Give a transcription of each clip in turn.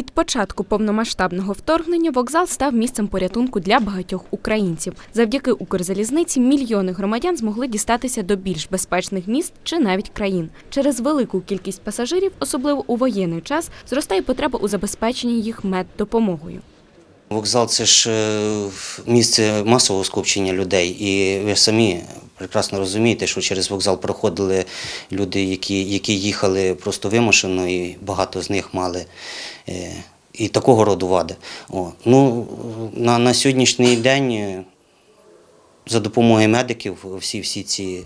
Від початку повномасштабного вторгнення вокзал став місцем порятунку для багатьох українців. Завдяки Укрзалізниці мільйони громадян змогли дістатися до більш безпечних міст чи навіть країн. Через велику кількість пасажирів, особливо у воєнний час, зростає потреба у забезпеченні їх меддопомогою. Вокзал це ж е, місце масового скупчення людей, і ви самі прекрасно розумієте, що через вокзал проходили люди, які, які їхали просто вимушено, і багато з них мали е, і такого роду вади. О. Ну, на, на сьогоднішній день е, за допомогою медиків всі, всі ці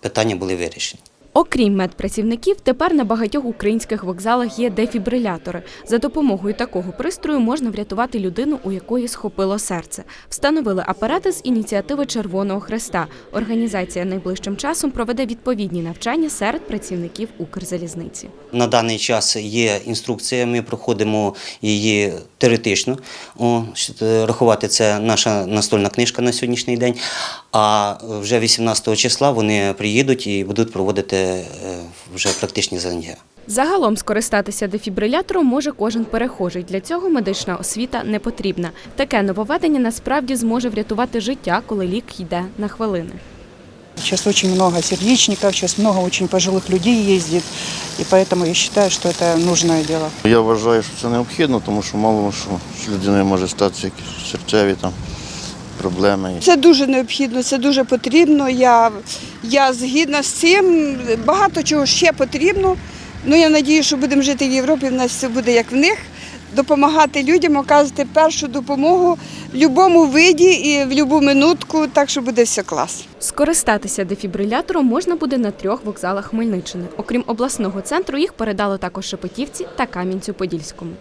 питання були вирішені. Окрім медпрацівників, тепер на багатьох українських вокзалах є дефібрилятори. За допомогою такого пристрою можна врятувати людину, у якої схопило серце. Встановили апарати з ініціативи Червоного Хреста. Організація найближчим часом проведе відповідні навчання серед працівників Укрзалізниці. На даний час є інструкція, ми проходимо її теоретично. Е, рахувати це наша настольна книжка на сьогоднішній день. А вже 18 числа вони приїдуть і будуть проводити е, вже практичні заняття. Загалом скористатися дефібрилятором може кожен перехожий. Для цього медична освіта не потрібна. Таке нововведення насправді зможе врятувати життя, коли лік йде на хвилини. Сейчас очень много сердечников, сейчас много очень пожилых людей ездит, и поэтому я считаю, что это нужное дело. Я вважаю, що це необхідно, тому що мало що з людиною може статися якісь серцеві там проблеми. Це дуже необхідно, це дуже потрібно. Я, я згідна з цим. Багато чого ще потрібно. Ну я надію, що будемо жити в Європі. В нас все буде як в них. Допомагати людям, оказувати першу допомогу в будь-якому виді і в будь-яку минутку, так що буде все клас. Скористатися дефібрилятором можна буде на трьох вокзалах Хмельниччини. Окрім обласного центру, їх передали також Шепетівці та Кам'янцю-Подільському.